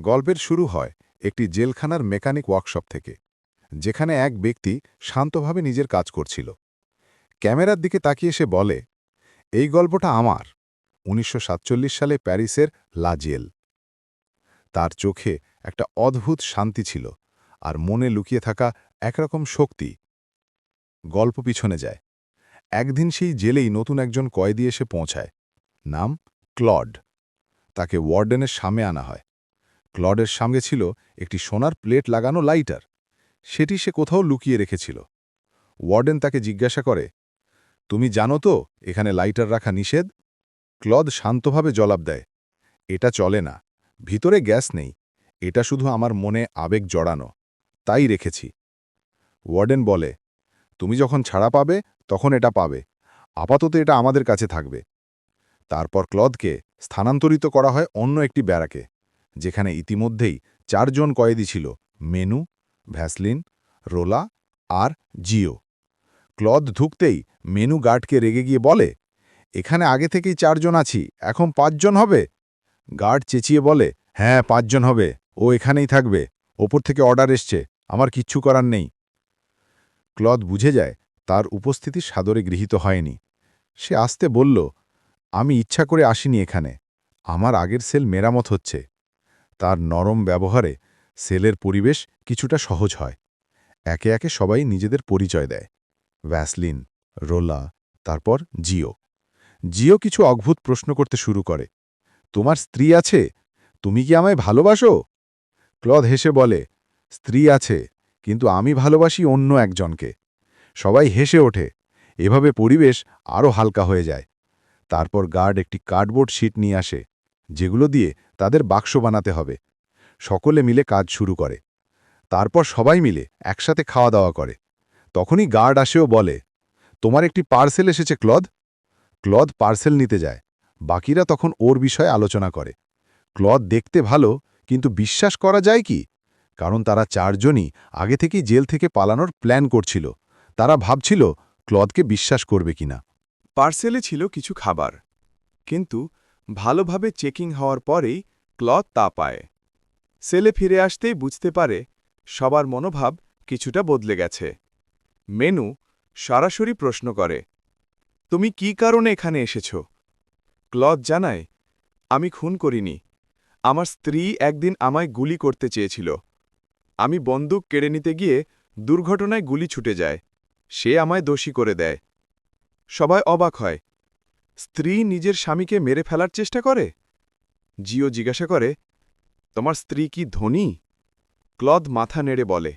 গল্পের শুরু হয় একটি জেলখানার মেকানিক ওয়ার্কশপ থেকে, যেখানে এক ব্যক্তি শান্তভাবে নিজের কাজ করছিল। ক্যামেরার দিকে তাকিয়ে সে বলে, এই গল্পটা আমার, উনিশশো সাতচল্লিশ সালে প্যারিসের লাজেল তার চোখে একটা অদ্ভুত শান্তি ছিল আর মনে লুকিয়ে থাকা একরকম শক্তি। গল্প পিছনে যায়। একদিন সেই জেলেই নতুন একজন কয়েদি এসে পৌঁছায়, নাম ক্লড। তাকে ওয়ার্ডেনের সামনে আনা হয়। ক্লডের সামনে ছিল একটি সোনার প্লেট লাগানো লাইটার। সেটি সে কোথাও লুকিয়ে রেখেছিল। ওয়ার্ডেন তাকে জিজ্ঞাসা করে, তুমি জানো তো এখানে লাইটার রাখা নিষেধ? ক্লদ শান্তভাবে জবাব দেয়, এটা চলে না। ভিতরে গ্যাস নেই। এটা শুধু আমার মনে আবেগ জড়ানো। তাই রেখেছি। ওয়ার্ডেন বলে, তুমি যখন ছাড়া পাবে, তখন এটা পাবে। আপাতত এটা আমাদের কাছে থাকবে। তারপর ক্লদকে স্থানান্তরিত করা হয় অন্য একটি ব্যারাকে। যেখানে ইতিমধ্যেই চারজন কয়েদি ছিল, মেনু, ভ্যাসলিন, রোলা আর জিও। ক্লদ ঢুকতেই মেনু গার্ডকে রেগে গিয়ে বলে, এখানে আগে থেকেই চারজন আছি, এখন পাঁচজন হবে? গার্ড চেঁচিয়ে বলে হ্যাঁ পাঁচজন হবে, ও এখানেই থাকবে, ওপর থেকে অর্ডার এসছে, আমার কিচ্ছু করার নেই। ক্লদ বুঝে যায় তার উপস্থিতি সাদরে গৃহীত হয়নি। সে আসতে বলল, আমি ইচ্ছা করে আসিনি এখানে, আমার আগের সেল মেরামত হচ্ছে। তার নরম ব্যবহারে সেলের পরিবেশ কিছুটা সহজ হয়। একে একে সবাই নিজেদের পরিচয় দেয়। ভ্যাসলিন, রোলা, তারপর জিও। জিও কিছু অদ্ভুত প্রশ্ন করতে শুরু করে। তোমার স্ত্রী আছে? তুমি কি আমায় ভালোবাসো? ক্লদ হেসে বলে, স্ত্রী আছে, কিন্তু আমি ভালোবাসি অন্য একজনকে। সবাই হেসে ওঠে। এভাবে পরিবেশ আরও হালকা হয়ে যায়। তারপর গার্ড একটি কার্ডবোর্ড শিট নিয়ে আসে। যেগুলো দিয়ে তাদের বাক্স বানাতে হবে। সকলে মিলে কাজ শুরু করে। তারপর সবাই মিলে একসাথে খাওয়া দাওয়া করে। তখনই গার্ড আসেও বলে, তোমার একটি পার্সেল এসেছে, ক্লদ? ক্লদ পার্সেল নিতে যায়। বাকিরা তখন ওর বিষয়ে আলোচনা করে। ক্লদ দেখতে ভালো, কিন্তু বিশ্বাস করা যায় কি? কারণ তারা চারজনই আগে থেকেই জেল থেকে পালানোর প্ল্যান করছিল। তারা ভাবছিল, ক্লদকে বিশ্বাস করবে কিনা? পার্সেলে ছিল কিছু খাবার, কিন্তু ভালোভাবে চেকিং হওয়ার পরেই ক্লথ তা পায়। সেলে ফিরে আসতেই বুঝতে পারে সবার মনোভাব কিছুটা বদলে গেছে। মেনু সরাসরি প্রশ্ন করে, তুমি কি কারণে এখানে এসেছ? ক্লথ জানায়, আমি খুন করিনি। আমার স্ত্রী একদিন আমায় গুলি করতে চেয়েছিল। আমি বন্দুক কেড়ে নিতে গিয়ে দুর্ঘটনায় গুলি ছুটে যায়। সে আমায় দোষী করে দেয়। সবাই অবাক হয়। স্ত্রী নিজের স্বামীকে মেরে ফেলার চেষ্টা করে? জিও জিজ্ঞাসা করে, তোমার স্ত্রী কি ধনী? ক্লদ মাথা নেড়ে বলে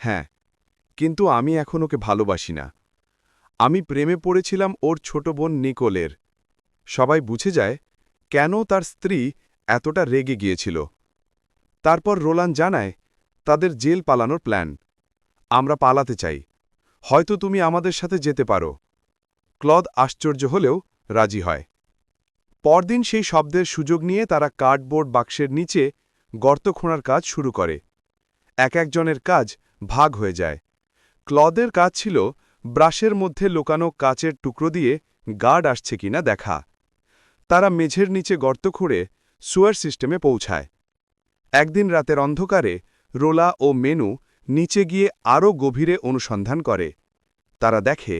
হ্যাঁ কিন্তু আমি এখন ওকে ভালোবাসি না। আমি প্রেমে পড়েছিলাম ওর ছোট বোন নিকোলের। সবাই বুঝে যায় কেন তার স্ত্রী এতটা রেগে গিয়েছিল। তারপর রোলান জানায়, তাদের জেল পালানোর প্ল্যান। আমরা পালাতে চাই। হয়তো তুমি আমাদের সাথে যেতে পারো। ক্লদ আশ্চর্য হলেও রাজি হয়। পরদিন সেই শব্দের সুযোগ নিয়ে তারা কার্ডবোর্ড বাক্সের নিচে গর্ত খোঁড়ার কাজ শুরু করে। এক একজনের কাজ ভাগ হয়ে যায়। ক্লদের কাজ ছিল ব্রাশের মধ্যে লোকানো কাচের টুকরো দিয়ে গার্ড আসছে কিনা দেখা। তারা মেঝের নিচে গর্ত খুঁড়ে সুয়ার সিস্টেমে পৌঁছায়। একদিন রাতের অন্ধকারে রোলা ও মেনু নিচে গিয়ে আরও গভীরে অনুসন্ধান করে। তারা দেখে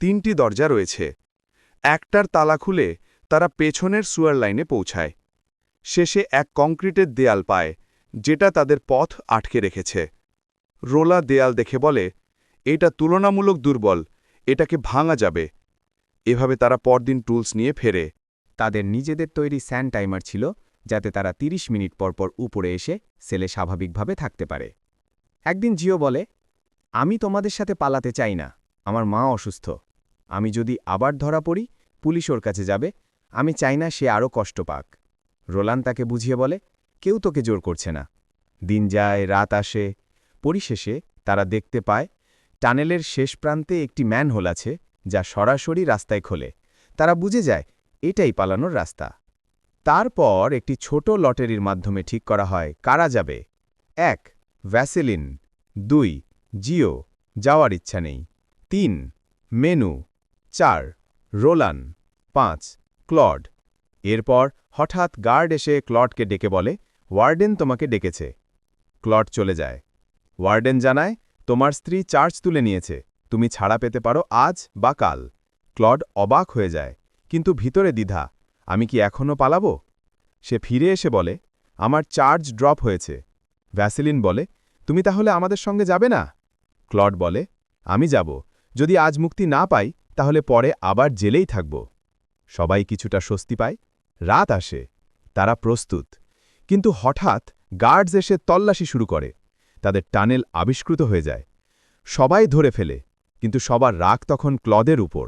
তিনটি দরজা রয়েছে। একটার তালা খুলে তারা পেছনের সুয়ার লাইনে পৌঁছায়। শেষে এক কংক্রিটের দেয়াল পায়, যেটা তাদের পথ আটকে রেখেছে। রোলা দেয়াল দেখে বলে, এটা তুলনামূলক দুর্বল, এটাকে ভাঙা যাবে। এভাবে তারা পরদিন টুলস নিয়ে ফেরে। তাদের নিজেদের তৈরি স্যান্ড টাইমার ছিল, যাতে তারা ৩০ মিনিট পরপর উপরে এসে সেলে স্বাভাবিকভাবে থাকতে পারে। একদিন জিও বলে, আমি তোমাদের সাথে পালাতে চাই না, আমার মা অসুস্থ। আমি যদি আবার ধরা পড়ি পুলিশ ওর কাছে যাবে, আমি চাই না সে আরও কষ্ট পাক। রোলান তাকে বুঝিয়ে বলে, কেউ তোকে জোর করছে না। দিন যায়, রাত আসে, পরিশেষে তারা দেখতে পায়, টানেলের শেষ প্রান্তে একটি ম্যানহোল আছে, যা সরাসরি রাস্তায় খোলে। তারা বুঝে যায়, এটাই পালানোর রাস্তা। তারপর একটি ছোট লটারির মাধ্যমে ঠিক করা হয়, কারা যাবে? এক, ভ্যাসেলিন। দুই, জিও। যাওয়ার ইচ্ছা নেই। তিন, মেনু। চার রোলান, পাঁচ, ক্লড। এরপর হঠাৎ গার্ড এসে ক্লডকে ডেকে বলে, ওয়ার্ডেন তোমাকে ডেকেছে। ক্লড চলে যায়। ওয়ার্ডেন জানায়, তোমার স্ত্রী চার্জ তুলে নিয়েছে। তুমি ছাড়া পেতে পারো আজ বা কাল। ক্লড অবাক হয়ে যায়, কিন্তু ভিতরে দ্বিধা, আমি কি এখনও পালাবো? সে ফিরে এসে বলে, আমার চার্জ ড্রপ হয়েছে। ভ্যাসেলিন বলে, তুমি তাহলে আমাদের সঙ্গে যাবে না? ক্লড বলে, আমি যাব। যদি আজ মুক্তি না পাই তাহলে পরে আবার জেলেই থাকব। সবাই কিছুটা স্বস্তি পায়। রাত আসে, তারা প্রস্তুত। কিন্তু হঠাৎ গার্ডস এসে তল্লাশি শুরু করে। তাদের টানেল আবিষ্কৃত হয়ে যায়। সবাই ধরে ফেলে, কিন্তু সবার রাগ তখন ক্লদের উপর।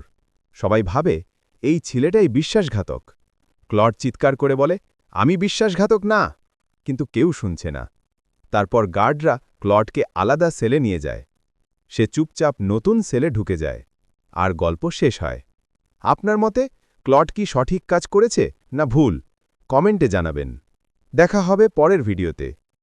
সবাই ভাবে, এই ছেলেটাই বিশ্বাসঘাতক। ক্লড চিৎকার করে বলে, আমি বিশ্বাসঘাতক না। কিন্তু কেউ শুনছে না। তারপর গার্ডরা ক্লডকে আলাদা সেলে নিয়ে যায়। সে চুপচাপ নতুন সেলে ঢুকে যায়। আর গল্প শেষ হয়। আপনার মতে ক্লট কি সঠিক কাজ করেছে না ভুল? কমেন্টে জানাবেন। দেখা হবে পরের ভিডিওতে।